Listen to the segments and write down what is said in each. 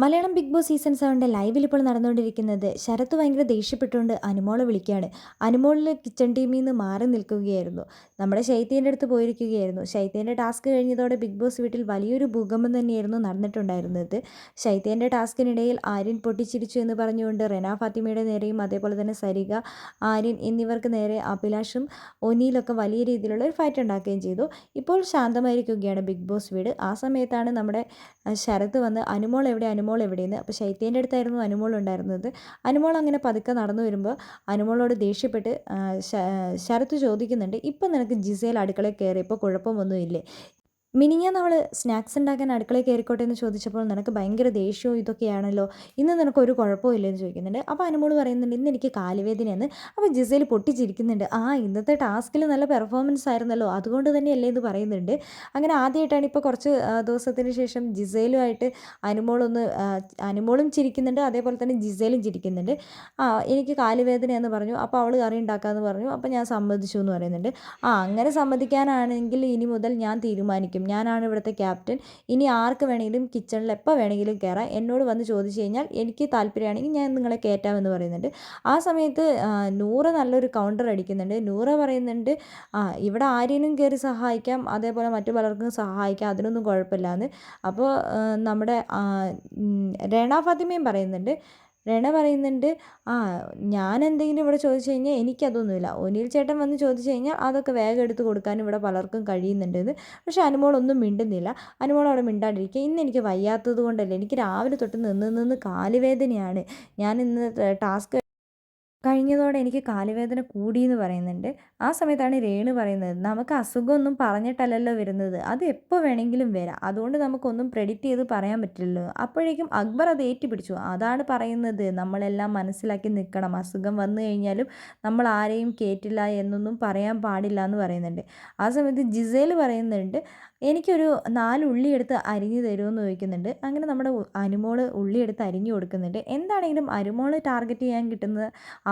Malayalam Big Boss season സെവന്റെ ലൈവിൽ ഇപ്പോൾ നടന്നുകൊണ്ടിരിക്കുന്നത് ശരത്ത് ഭയങ്കര ദേഷ്യപ്പെട്ടുകൊണ്ട് അനുമോളെ വിളിക്കുകയാണ്. അനുമോളിൽ കിച്ചൺ ടീമിൽ നിന്ന് മാറി നിൽക്കുകയായിരുന്നു. നമ്മുടെ ശൈത്യന്റെ അടുത്ത് പോയിരിക്കുകയായിരുന്നു. ശൈത്യന്റെ ടാസ്ക് കഴിഞ്ഞതോടെ ബിഗ് ബോസ് വീട്ടിൽ വലിയൊരു ഭൂകമ്പം തന്നെയായിരുന്നു നടന്നിട്ടുണ്ടായിരുന്നത്. ശൈത്യന്റെ ടാസ്കിനിടയിൽ ആര്യൻ പൊട്ടിച്ചിരിച്ചു എന്ന് പറഞ്ഞുകൊണ്ട് റെന ഫാത്തിമയുടെ നേരെയും അതേപോലെ തന്നെ സരിക ആര്യൻ എന്നിവർക്ക് നേരെ അഭിലാഷും ഒനിയിലൊക്കെ വലിയ രീതിയിലുള്ള ഒരു ഫൈറ്റ് ഉണ്ടാക്കുകയും ചെയ്തു. ഇപ്പോൾ ശാന്തമായിരിക്കുകയാണ് ബിഗ് ബോസ് വീട്. ആ സമയത്താണ് നമ്മുടെ ശരത്ത് വന്ന് അനുമോൾ എവിടെ? അനുമോൾ എവിടെയെന്ന്. അപ്പോൾ ശൈത്യേന്റെ അടുത്തായിരുന്നു അനുമോൾ ഉണ്ടായിരുന്നത്. അനുമോൾ അങ്ങനെ പതുക്കെ നടന്നു വരുമ്പോൾ അനുമോളോട് ദേഷ്യപ്പെട്ട് ശരത്ത് ചോദിക്കുന്നുണ്ട് ഇപ്പം നിനക്ക് ജിസേൽ അടുക്കളയിൽ കയറിയപ്പോൾ കുഴപ്പമൊന്നുമില്ലേ മിനിഞ്ഞാന്ന് അവൾ സ്നാക്സ് ഉണ്ടാക്കാൻ അടുക്കളയിൽ കയറിക്കോട്ടെ എന്ന് ചോദിച്ചപ്പോൾ നിനക്ക് ഭയങ്കര ദേഷ്യവും ഇതൊക്കെയാണല്ലോ? ഇന്ന് നിനക്ക് ഒരു കുഴപ്പമില്ല എന്ന് ചോദിക്കുന്നുണ്ട്. അപ്പോൾ അനുമോൾ പറയുന്നുണ്ട് ഇന്ന് എനിക്ക് കാലുവേദനയെന്ന് അപ്പോൾ ജിസയിൽ പൊട്ടിച്ചിരിക്കുന്നുണ്ട്. ആ ഇന്നത്തെ ടാസ്കിൽ നല്ല പെർഫോമൻസ് ആയിരുന്നല്ലോ അതുകൊണ്ട് തന്നെയല്ലേ എന്ന് പറയുന്നുണ്ട്. അങ്ങനെ ആദ്യമായിട്ടാണ് ഇപ്പോൾ കുറച്ച് ദിവസത്തിന് ശേഷം ജിസയിലുമായിട്ട് അനുമോളൊന്ന് അനുമോളും ചിരിക്കുന്നുണ്ട് അതേപോലെ തന്നെ ജിസയിലും ചിരിക്കുന്നുണ്ട്. ആ എനിക്ക് കാലുവേദനയെന്ന് പറഞ്ഞു അപ്പോൾ അവൾ കറി ഉണ്ടാക്കാമെന്ന് പറഞ്ഞു അപ്പോൾ ഞാൻ സമ്മതിച്ചു എന്ന് പറയുന്നുണ്ട്. ആ അങ്ങനെ സമ്മതിക്കാനാണെങ്കിൽ ഇനി മുതൽ ഞാൻ തീരുമാനിക്കും. ആയിരിക്കും ഞാനാണ് ഇവിടുത്തെ ക്യാപ്റ്റൻ. ഇനി ആർക്ക് വേണമെങ്കിലും കിച്ചണിൽ എപ്പോൾ വേണമെങ്കിലും കയറാം എന്നോട് വന്ന് ചോദിച്ചു കഴിഞ്ഞാൽ എനിക്ക് താല്പര്യമാണെങ്കിൽ ഞാൻ നിങ്ങളെ കയറ്റാമെന്ന് പറയുന്നുണ്ട്. ആ സമയത്ത് നൂറ് നല്ലൊരു കൗണ്ടർ അടിക്കുന്നുണ്ട്. നൂറ പറയുന്നുണ്ട് ആ ഇവിടെ ആരെയും കയറി സഹായിക്കാം. അതേപോലെ മറ്റു പലർക്കും സഹായിക്കാം. അതിനൊന്നും കുഴപ്പമില്ല അപ്പോൾ നമ്മുടെ രണ ഫാത്തിമയും പറയുന്നുണ്ട് രണ പറയുന്നുണ്ട് ആ ഞാൻ എന്തെങ്കിലും ഇവിടെ ചോദിച്ചു കഴിഞ്ഞാൽ എനിക്കതൊന്നുമില്ല. ഒനിൽ ചേട്ടൻ വന്ന് ചോദിച്ചു കഴിഞ്ഞാൽ അതൊക്കെ വേഗം എടുത്ത് കൊടുക്കാൻ ഇവിടെ പലർക്കും കഴിയുന്നുണ്ടെന്ന്. പക്ഷേ അനുമോളൊന്നും മിണ്ടുന്നില്ല. അനുമോൾ അവിടെ മിണ്ടാണ്ടിരിക്കുക. ഇന്ന് എനിക്ക് വയ്യാത്തത് കൊണ്ടല്ലേ? എനിക്ക് രാവിലെ തൊട്ട് നിന്ന് നിന്ന് കാലുവേദനയാണ് ഞാൻ ഇന്ന് ടാസ്ക് കഴിഞ്ഞതോടെ എനിക്ക് കാലുവേദന കൂടി എന്ന് പറയുന്നുണ്ട്. ആ സമയത്താണ് രേണു പറയുന്നത് നമുക്ക് അസുഖമൊന്നും പറഞ്ഞിട്ടല്ലല്ലോ വരുന്നത്. അത് എപ്പോൾ വേണമെങ്കിലും വരാം. അതുകൊണ്ട് നമുക്കൊന്നും പ്രെഡിക്റ്റ് ചെയ്ത് പറയാൻ പറ്റില്ലല്ലോ. അപ്പോഴേക്കും അക്ബർ അത് ഏറ്റുപിടിച്ചു. അതാണ് പറയുന്നത്. നമ്മളെല്ലാം മനസ്സിലാക്കി നിൽക്കണം. അസുഖം വന്നു കഴിഞ്ഞാലും നമ്മൾ ആരെയും കേറ്റില്ല എന്നൊന്നും പറയാൻ പാടില്ല എന്ന് പറയുന്നുണ്ട്. ആ സമയത്ത് ജിസേൽ പറയുന്നുണ്ട് എനിക്കൊരു നാല് ഉള്ളി എടുത്ത് അരിഞ്ഞു തരുമെന്ന് ചോദിക്കുന്നുണ്ട്. അങ്ങനെ നമ്മുടെ അനുമോൾ ഉള്ളി എടുത്ത് അരിഞ്ഞു കൊടുക്കുന്നുണ്ട്. എന്താണെങ്കിലും അരുമോൾ ടാർഗറ്റ് ചെയ്യാൻ കിട്ടുന്ന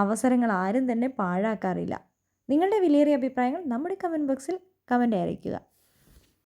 അവസരങ്ങൾ ആരും തന്നെ പാഴാക്കാറില്ല. നിങ്ങളുടെ വിലയേറിയ അഭിപ്രായങ്ങൾ നമ്മുടെ കമന്റ് ബോക്സിൽ കമന്റ് അറിയിക്കുക.